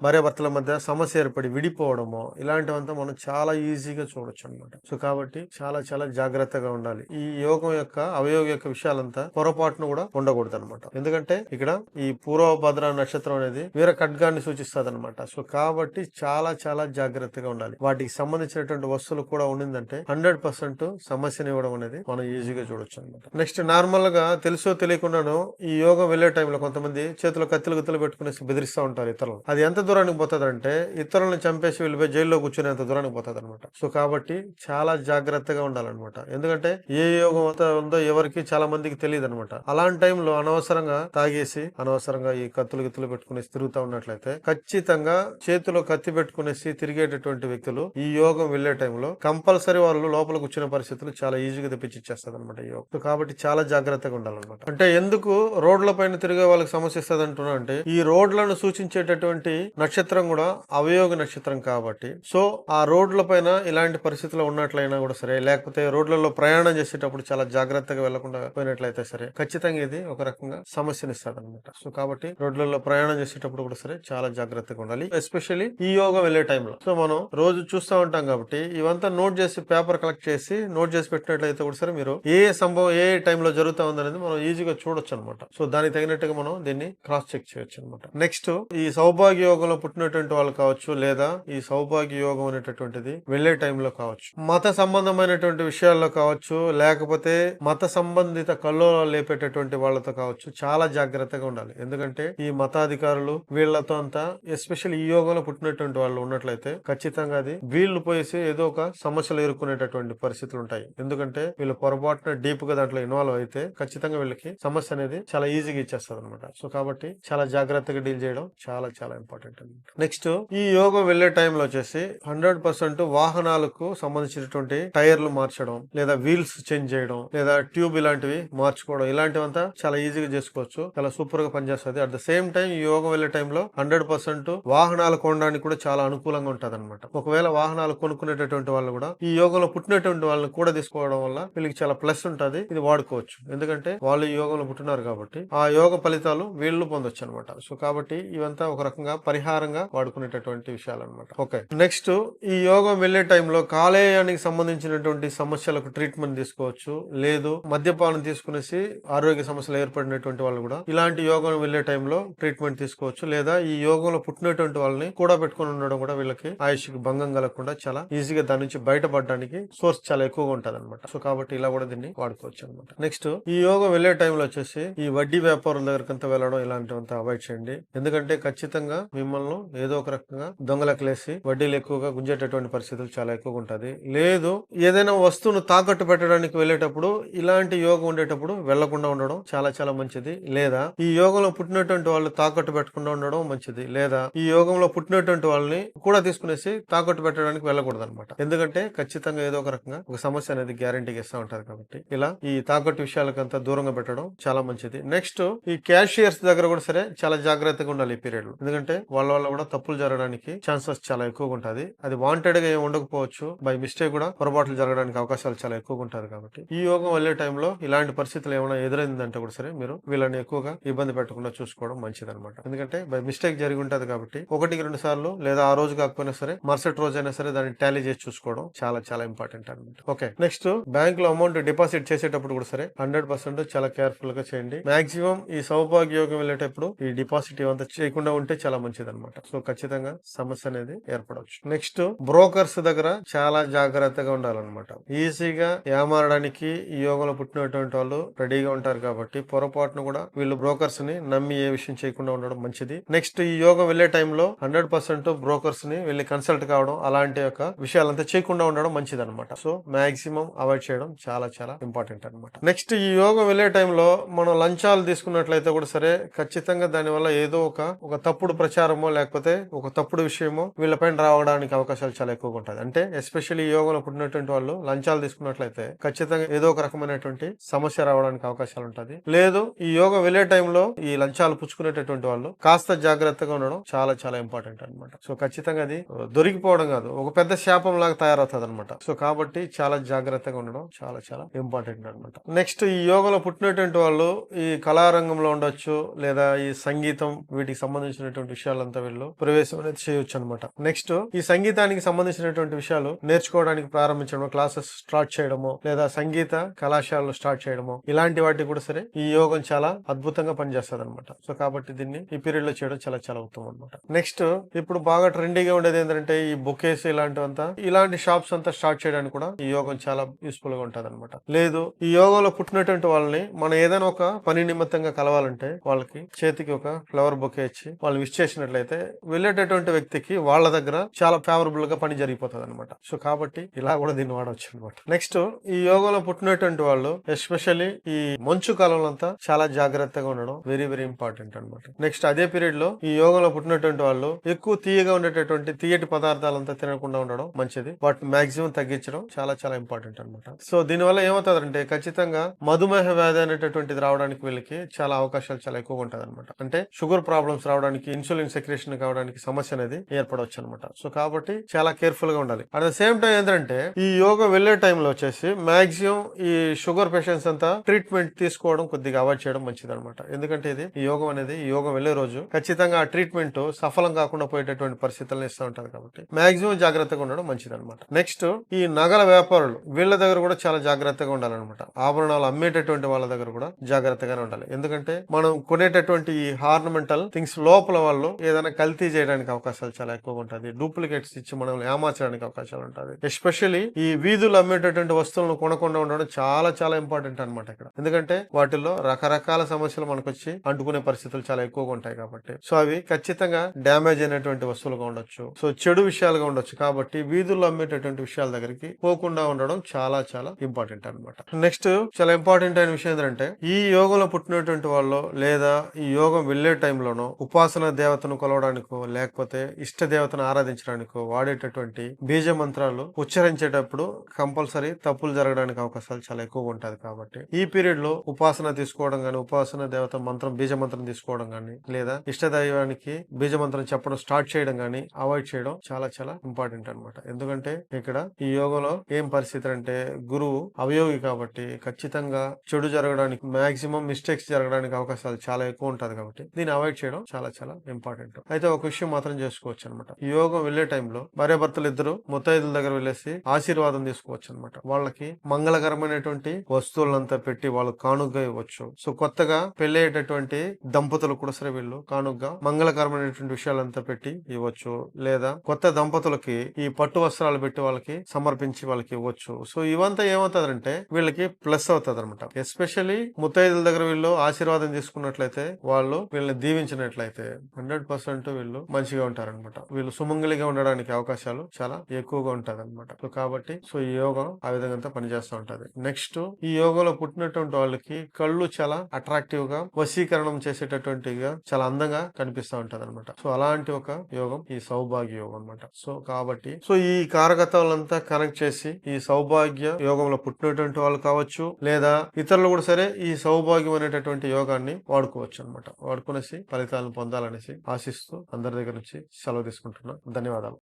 భార్యాభర్తల మధ్య సమస్య ఏర్పడి విడిపోవడము ఇలాంటివంతా మనం చాలా ఈజీగా చూడొచ్చు అనమాట సో కాబట్టి చాలా చాలా జాగ్రత్తగా ఉండాలి. ఈ యోగం యొక్క అవయోగ యొక్క విషయాలంతా పొరపాటును కూడా ఉండకూడదు అనమాట ఎందుకంటే ఇక్కడ ఈ పూర్వభద్ర నక్షత్రం అనేది వీర ఖడ్గాన్ని సూచిస్తుంది అనమాట సో కాబట్టి చాలా చాలా జాగ్రత్తగా ఉండాలి. వాటికి సంబంధించినటువంటి వస్తువులు కూడా ఉండిందంటే హండ్రెడ్ పర్సెంట్ సమస్యని ఇవ్వడం అనేది మనం ఈజీగా చూడొచ్చు అనమాట నెక్స్ట్ నార్మల్గా తెలుసో తెలియకుండాను ఈ యోగం వెళ్ళే టైంలో కొంతమంది చేతిలో కత్తులు గుత్తులు పెట్టుకునేసి బెదిరిస్తూ ఉంటారు ఇతరులు. అది ఎంత దూరానికి పోతుంది అంటే ఇతరులను చంపేసి వెళ్ళిపోయి జైల్లో కూర్చునేంత దూరానికి పోతుంది అనమాట సో కాబట్టి చాలా జాగ్రత్తగా ఉండాలన్నమాట. ఎందుకంటే ఏ యోగం అంతా ఉందో ఎవరికి చాలా మందికి తెలియదు అనమాట అలాంటి టైంలో అనవసరంగా తాగేసి అనవసరంగా ఈ కత్తులు గిత్తులు పెట్టుకునేసి తిరుగుతూ ఉన్నట్లయితే ఖచ్చితంగా చేతిలో కత్తి పెట్టుకునేసి తిరిగేటటువంటి వ్యక్తులు ఈ యోగం వెళ్ళే టైంలో కంపల్సరీ వాళ్ళు లోపల వచ్చిన పరిస్థితులు చాలా ఈజీగా తెప్పించేస్తుంది అనమాట యోగం. కాబట్టి చాలా జాగ్రత్తగా ఉండాలన్నమాట. అంటే ఎందుకు రోడ్ల పైన తిరిగే వాళ్ళకి సమస్య ఇస్తుంది అంటున్నా అంటే ఈ రోడ్లను సూచించేటటువంటి నక్షత్రం కూడా అవయోగ నక్షత్రం కాబట్టి. సో ఆ రోడ్ల పైన ఇలాంటి పరిస్థితులు ఉన్నట్లయినా కూడా సరే లేకపోతే రోడ్లలో ప్రయాణం చేసేటప్పుడు చాలా జాగ్రత్తగా వెళ్ళకుండా పోయినట్లయితే సరే ఖచ్చితంగా ఇది ఒక రకంగా సమస్యనిస్తుంది అనమాట సో కాబట్టి రోడ్లలో ప్రయాణం చేసేటప్పుడు కూడా సరే చాలా జాగ్రత్తగా ఉండాలి. ఎస్పెషల్లీ ఈ యోగా వెళ్ళే టైంలో సో మనం రోజు చూస్తూ ఉంటాం కాబట్టి ఇవంతా నోట్ చేసి పేపర్ కలెక్ట్ చేసి నోట్ చేసి పెట్టినట్లయితే కూడా సరే మీరు ఏ సంభవం ఏ టైంలో జరుగుతా ఉందనేది మనం ఈజీగా చూడొచ్చు అనమాట సో దానికి తగినట్టుగా మనం దీన్ని క్రాస్ చెక్ చేయొచ్చు అనమాట నెక్స్ట్ ఈ సౌభాగ్య యోగంలో పుట్టినటువంటి వాళ్ళు కావచ్చు లేదా ఈ సౌభాగ్య యోగం అనేటటువంటిది వెళ్ళే టైంలో కావచ్చు. మత సంబంధమైనటువంటి విషయాల్లో కావచ్చు లేకపోతే మత సంబంధిత కల్లో లేపేటటువంటి వాళ్ళతో కావచ్చు చాలా జాగ్రత్తగా ఉండాలి. ఎందుకంటే ఈ మతాధికారులు వీళ్ళతో అంతా ఎస్పెషల్ ఈ యోగంలో పుట్టినటువంటి వాళ్ళు ఉన్నట్లయితే ఖచ్చితంగా అది వీళ్ళు పోయేసి ఏదో ఒక సమస్యలు ఎదుర్కొనేటటువంటి పరిస్థితులు ఉంటాయి. ఎందుకంటే వీళ్ళు పొరపాటున డీప్గా దాంట్లో ఇన్వాల్వ్ అయితే ఖచ్చితంగా వీళ్ళకి సమస్య అనేది చాలా ఈజీగా ఇచ్చేస్తారు అనమాట సో కాబట్టి చాలా జాగ్రత్తగా డీల్ చేయడం చాలా చాలా ఇంపార్టెంట్ అనమాట నెక్స్ట్ ఈ యోగం వెళ్ళే టైంలో వచ్చేసి హండ్రెడ్ పర్సెంట్ వాహనాలకు సంబంధించినటువంటి టైర్లు మార్చడం లేదా వీల్స్ చేంజ్ చేయడం లేదా ట్యూబ్ ఇలాంటివి మార్చుకోవడం ఇలాంటివంతా చాలా ఈజీగా చేసుకోవచ్చు. చాలా సూపర్గా పనిచేస్తుంది. అట్ ద సేమ్ టైం ఈ యోగం వెళ్ళే టైంలో హండ్రెడ్ పర్సెంట్ వాహనాలు కొనడానికి కూడా చాలా అనుకూలంగా ఉంటది అనమాట ఒకవేళ వాహనాలు కొనుక్కునేటటువంటి వాళ్ళు కూడా ఈ యోగంలో పుట్టినటువంటి వాళ్ళని కూడా తీసుకోవడం వల్ల వీళ్ళకి చాలా ప్లస్ ఉంటది ఇది వాడుకోవచ్చు. ఎందుకంటే వాళ్ళు ఈ యోగంలో పుట్టినారు కాబట్టి ఆ యోగ ఫలితాలు వీళ్ళు పొందొచ్చు అనమాట సో కాబట్టి ఇవంతా ఒక రకంగా పరిహారంగా వాడుకునేటటువంటి విషయాలు అనమాట ఓకే. నెక్స్ట్ ఈ యోగం వెళ్ళే టైంలో కాలేయానికి సంబంధించినటువంటి సమస్యలకు ట్రీట్మెంట్ తీసుకోవచ్చు లేదు మద్యపానం తీసుకునేసి ఆరోగ్య సమస్యలు ఏర్పడినటువంటి వాళ్ళు కూడా ఇలాంటి యోగం వెళ్ళే టైంలో ట్రీట్మెంట్ తీసుకోవచ్చు లేదా ఈ యోగంలో పుట్టినటువంటి వాళ్ళని కూడా పెట్టుకొని ఉండడం కూడా వీళ్ళకి ఆయుష్కి భంగం కలగకుండా చాలా ఈజీగా దాని నుంచి బయటపడడానికి సోర్స్ చాలా ఎక్కువగా ఉంటది అనమాట సో కాబట్టి ఇలా కూడా దీన్ని వాడుకోవచ్చు అనమాట నెక్స్ట్ ఈ యోగం వెళ్ళే టైంలో వచ్చేసి ఈ వడ్డీ వ్యాపారం దగ్గరకంతా వెళ్ళడం ఇలాంటివంతా అవాయిడ్ చేయండి. ఎందుకంటే ఖచ్చితంగా మిమ్మల్ని ఏదో ఒక రకంగా దొంగలకలేసి వడ్డీలు ఎక్కువగా గుంజేటటువంటి పరిస్థితులు చాలా ఎక్కువగా ఉంటది. లేదు ఏదైనా వస్తువును తాకట్టు పెట్టడానికి వెళ్ళేటప్పుడు ఇలాంటి యోగం ఉండేటప్పుడు వెళ్ళకుండా ఉండడం చాలా చాలా మంచిది. లేదా ఈ యోగంలో పుట్టినటువంటి వాళ్ళు తాకట్టు పెట్టకుండా ఉండడం మంచిది. లేదా ఈ యోగంలో పుట్టినటువంటి వాళ్ళని కూడా తీసుకునేసి తాకట్టు పెట్టడానికి వెళ్ళకూడదు అనమాట ఎందుకంటే ఖచ్చితంగా ఏదో ఒక రకంగా ఒక సమస్య అనేది గ్యారంటీగా ఇస్తా ఉంటారు కాబట్టి ఇలా ఈ తాకట్టు విషయాలకంతా దూరంగా పెట్టడం చాలా మంచిది. నెక్స్ట్ ఈ క్యాషియర్స్ దగ్గర కూడా సరే చాలా జాగ్రత్తగా ఉండాలి ఈ పీరియడ్లో. ఎందుకంటే వాళ్ళ వల్ల కూడా తప్పులు జరగడానికి ఛాన్సెస్ చాలా ఎక్కువగా ఉంటుంది. అది వాంటెడ్గా ఏమి ఉండకపోవచ్చు. బై మిస్టేక్ కూడా పొరపాట్లు జరగడానికి అవకాశాలు చాలా ఎక్కువగా ఉంటారు కాబట్టి ఈ యోగం వెళ్ళే టైంలో ఇలాంటి పరిస్థితులు ఏమైనా ఎదురైందంటే కూడా సరే మీరు వీళ్ళని ఎక్కువగా ఇబ్బంది పెట్టకుండా చూసుకోవడం మంచిది అనమాట ఎందుకంటే బై మిస్టేక్ జరిగి ఉంటది కాబట్టి ఒకటికి రెండు సార్లు లేదా ఆ రోజు కాకపోయినా సరే మరుసటి రోజు అయినా సరే దాన్ని టాలీ చేసి చూసుకోవడం చాలా చాలా ఇంపార్టెంట్ అనమాట ఓకే నెక్స్ట్ బ్యాంక్లో అమౌంట్ డిపాజిట్ చేసేటప్పుడు కూడా సరే హండ్రెడ్ పర్సెంట్ చాలా కేర్ఫుల్గా చేయండి. మాక్సిమం ఈ సౌభాగ్య యోగం వెళ్ళేటప్పుడు ఈ డిపాజిట్ ఇవంతా చేయకుండా ఉంటే చాలా మంచిది అనమాట సో ఖచ్చితంగా సమస్య అనేది ఏర్పడవచ్చు. నెక్స్ట్ బ్రోకర్స్ దగ్గర చాలా జాగ్రత్తగా ఉండాలన్నమాట. ఈజీగా ఏమారడానికి ఈ యోగంలో పుట్టినటువంటి వాళ్ళు రెడీగా ఉంటారు కాబట్టి పొరపాటును కూడా వీళ్ళు బ్రోకర్స్ని నమ్మి ఏ విషయం చేయకుండా ఉండడం మంచిది. నెక్స్ట్ ఈ యోగం వెళ్ళే టైంలో హండ్రెడ్ పర్సెంట్ బ్రోకర్స్ని వెళ్ళి కన్సల్ట్ కావడం అలాంటి యొక్క విషయాలంతా చేయకుండా ఉండడం మంచిది అనమాట సో మాక్సిమం అవాయిడ్ చేయడం చాలా చాలా ఇంపార్టెంట్ అనమాట నెక్స్ట్ ఈ యోగం వెళ్ళే టైంలో మనం లంచాలు తీసుకున్నట్లయితే కూడా సరే ఖచ్చితంగా దానివల్ల ఏదో ఒక ఒక తప్పుడు ప్రచారమో లేకపోతే ఒక తప్పుడు విషయమో వీళ్ళపైన రావడానికి అవకాశాలు చాలా ఎక్కువగా ఉంటుంది అంటే ఎస్పెషల్లీ ఈ యోగంలో పుట్టినటువంటి వాళ్ళు లంచాలు తీసుకున్నట్లయితే ఖచ్చితంగా ఏదో ఒక రకమైనటువంటి సమస్య రావడానికి అవకాశాలు ఉంటది లేదు ఈ యోగం వెళ్ళే టైంలో ఈ లంచాలు పుచ్చుకునేటటువంటి వాళ్ళు కాస్త జాగ్రత్తగా ఉండడం చాలా చాలా ఇంపార్టెంట్ అన్నమాట. సో ఖచ్చితంగా అది దొరికిపోవడం కాదు. ఒక పెద్ద శాపం లాగా తయారవుతుంది అనమాట సో కాబట్టి చాలా జాగ్రత్తగా ఉండడం చాలా చాలా ఇంపార్టెంట్ అన్నమాట. నెక్స్ట్ ఈ యోగంలో పుట్టినటువంటి వాళ్ళు ఈ కళారంగంలో ఉండొచ్చు లేదా ఈ సంగీతం వీటికి సంబంధించినటువంటి విషయాలంతా వీళ్ళు ప్రవేశం అనేది చేయొచ్చు అనమాట నెక్స్ట్ ఈ సంగీతానికి సంబంధించినటువంటి విషయాలు నేర్చుకోవడానికి ప్రారంభించడం క్లాసెస్ స్టార్ట్ చేయడము లేదా సంగీత కళాశాలలు స్టార్ట్ చేయడము ఇలాంటి వాటికి కూడా సరే ఈ యోగం చాలా అద్భుతంగా పనిచేస్తుంది అనమాట సో కాబట్టి దీన్ని ఈ పీరియడ్లో చేయడం చాలా చాలా ఉత్తమం అనమాట నెక్స్ట్ ఇప్పుడు బాగా ట్రెండీగా ఉండేది ఏంటంటే ఈ బుకేస్ ఇలాంటివంతా. ఇలాంటి షాప్స్ అంతా స్టార్ట్ చేయడానికి కూడా ఈ యోగం చాలా యూస్ఫుల్గా ఉంటది అనమాట లేదు ఈ యోగంలో పుట్టినటువంటి వాళ్ళని మనం ఏదైనా ఒక పని నిమిత్తంగా కలవాలంటే వాళ్ళకి చేతికి ఒక ఫ్లవర్ బొకే ఇచ్చి వాళ్ళు విష్ చేసినట్లయితే వెళ్ళేటటువంటి వ్యక్తికి వాళ్ళ దగ్గర చాలా ఫేవరబుల్గా పని జరిగిపోతుంది అనమాట సో కాబట్టి ఇలా కూడా దీన్ని వాడవచ్చు అనమాట నెక్స్ట్ ఈ యోగంలో పుట్టినటువంటి వాళ్ళు ఎస్పెషల్లీ ఈ మంచు కాలంలో అంతా చాలా జాగ్రత్తగా ఉండడం వెరీ వెరీ ఇంపార్టెంట్ అనమాట నెక్స్ట్ అదే పీరియడ్ లో ఈ యోగంలో పుట్టినటువంటి వాళ్ళు ఎక్కువ తీయగా ఉండేటటువంటి తీయటి పదార్థాలంతా తినకుండా ఉండడం మంచిది. వాటిని మాక్సిమం తగ్గించడం చాలా చాలా ఇంపార్టెంట్ అనమాట సో దీనివల్ల ఏమవుతుందంటే ఖచ్చితంగా మధుమేహ వ్యాధి అనేటటువంటిది రావడానికి వీళ్ళకి చాలా అవకాశాలు చాలా ఎక్కువగా ఉంటుంది అనమాట అంటే షుగర్ ప్రాబ్లమ్స్ రావడానికి ఇన్సులిన్ సెక్రేషన్ కావడానికి సమస్య అనేది ఏర్పడవచ్చు అనమాట సో కాబట్టి చాలా కేర్ఫుల్గా ఉండాలి. అట్ ద సేమ్ టైం ఏంటంటే ఈ యోగా వెళ్ళే టైంలో వచ్చేసి మాక్సిమం ఈ షుగర్ పేషెంట్స్ అంతా ట్రీట్మెంట్ తీసుకోవడం కొద్దిగా అవాయిడ్ చేయడం మంచిది అనమాట ఎందుకంటే ఇది ఈ యోగం అనేది యోగం వెళ్ళే రోజు ఖచ్చితంగా ఖచ్చితంగా ఆ ట్రీట్మెంట్ సఫలం కాకుండా పోయేటటువంటి పరిస్థితులను ఇస్తూ ఉంటారు కాబట్టి మాక్సిమం జాగ్రత్తగా ఉండడం మంచిది అనమాట నెక్స్ట్ ఈ నగల వ్యాపారులు వీళ్ళ దగ్గర కూడా చాలా జాగ్రత్తగా ఉండాలన్నమాట. ఆభరణాలు అమ్మేటటువంటి వాళ్ళ దగ్గర కూడా జాగ్రత్తగానే ఉండాలి. ఎందుకంటే మనం కొనేటటువంటి ఈ హార్నమెంటల్ థింగ్స్ లోపల వాళ్ళు ఏదైనా కల్తీ చేయడానికి అవకాశాలు చాలా ఎక్కువగా ఉంటుంది డూప్లికేట్స్ ఇచ్చి మనల్ని ఏమార్చడానికి అవకాశాలు ఉంటుంది ఎస్పెషల్లీ ఈ వీధులు అమ్మేటటువంటి వస్తువులను కొనకుండా ఉండడం చాలా చాలా ఇంపార్టెంట్ అనమాట ఇక్కడ. ఎందుకంటే వాటిల్లో రకరకాల సమస్యలు మనకు వచ్చి అంటుకునే పరిస్థితులు చాలా ఎక్కువగా ఉంటాయి కాబట్టి సో అవి ఖచ్చితంగా డ్యామేజ్ అయినటువంటి వస్తువులుగా ఉండొచ్చు. సో చెడు విషయాలుగా ఉండొచ్చు. కాబట్టి వీధుల్లో అమ్మేటటువంటి విషయాల దగ్గరికి పోకుండా ఉండడం చాలా చాలా ఇంపార్టెంట్ అనమాట నెక్స్ట్ చాలా ఇంపార్టెంట్ అయిన విషయం ఏంటంటే ఈ యోగంలో పుట్టినటువంటి వాళ్ళు లేదా ఈ యోగం వెళ్ళే టైంలోనో ఉపాసన దేవతను కొలవడానికో లేకపోతే ఇష్ట దేవతను ఆరాధించడానికో వాడేటటువంటి బీజ మంత్రాలు ఉచ్చరించేటప్పుడు కంపల్సరీ తప్పులు జరగడానికి అవకాశాలు చాలా ఎక్కువగా ఉంటది కాబట్టి ఈ పీరియడ్లో ఉపాసన తీసుకోవడం కానీ ఉపాసన దేవత మంత్రం బీజ మంత్రం తీసుకోవడం కానీ లేదా ఇష్ట దైవానికి బీజమంత్రం చెప్పడం స్టార్ట్ చేయడం కానీ అవాయిడ్ చేయడం చాలా చాలా ఇంపార్టెంట్ అన్నమాట. ఎందుకంటే ఇక్కడ ఈ యోగంలో ఏం పరిస్థితి అంటే గురువు అవయోగి కాబట్టి ఖచ్చితంగా చెడు జరగడానికి మాక్సిమం మిస్టేక్స్ జరగడానికి అవకాశాలు చాలా ఎక్కువ ఉంటది కాబట్టి దీన్ని అవాయిడ్ చేయడం చాలా చాలా ఇంపార్టెంట్. అయితే ఒక విషయం మాత్రం చేసుకోవచ్చు అనమాట ఈ యోగం వెళ్ళే టైంలో భార్యాభర్తలు ఇద్దరు ముత్తైదుల దగ్గర వెళ్ళేసి ఆశీర్వాదం తీసుకోవచ్చు అనమాట వాళ్ళకి మంగళకరమైనటువంటి వస్తువులంతా పెట్టి వాళ్ళు కానుగ్గా ఇవ్వచ్చు. సో కొత్తగా పెళ్ళయ్యేటటువంటి దంపతులు కూడా సరే వీళ్ళు కానుగ్గా మంగళకరమైనటువంటి విషయాలంతా పెట్టి ఇవ్వచ్చు. లేదా కొత్త దంపతులకి ఈ పట్టు వస్త్రాలు పెట్టి వాళ్ళకి సమర్పించి వాళ్ళకి ఇవ్వచ్చు. సో ఇవంతా ఏమవుతుందంటే వీళ్ళకి ప్లస్ అవుతుంది అనమాట ఎస్పెషల్లీ ముత్తైదుల దగ్గర వీళ్ళు ఆశీర్వాదం తీసుకున్నట్లయితే వాళ్ళు వీళ్ళని దీవించినట్లయితే హండ్రెడ్ పర్సెంట్ వీళ్ళు మంచిగా ఉంటారన్నమాట. వీళ్ళు సుమంగళిగా ఉండడానికి అవకాశాలు చాలా ఎక్కువగా ఉంటది అనమాట సో కాబట్టి సో ఈ యోగం ఆ విధంగా అంతా పనిచేస్తూ ఉంటది. నెక్స్ట్ ఈ యోగంలో పుట్టినటువంటి వాళ్ళకి కళ్ళు చాలా అట్రాక్టివ్గా వశీకరణం చేసేటటువంటిగా చాలా అందంగా కనిపిస్తూ ఉంటది అనమాట సో అలాంటి ఒక యోగం ఈ సౌభాగ్య యోగం అన్నమాట. సో కాబట్టి సో ఈ కారకత్వాలంతా కనెక్ట్ చేసి ఈ సౌభాగ్య యోగంలో పుట్టినటువంటి వాళ్ళు కావచ్చు లేదా ఇతరులు కూడా సరే ఈ సౌభాగ్యం అనేటటువంటి యోగాన్ని వాడుకోవచ్చు అనమాట వాడుకునేసి ఫలితాలను పొందాలనేసి ఆశిస్తూ అందరి దగ్గర నుంచి సెలవు తీసుకుంటున్నా. ధన్యవాదాలు.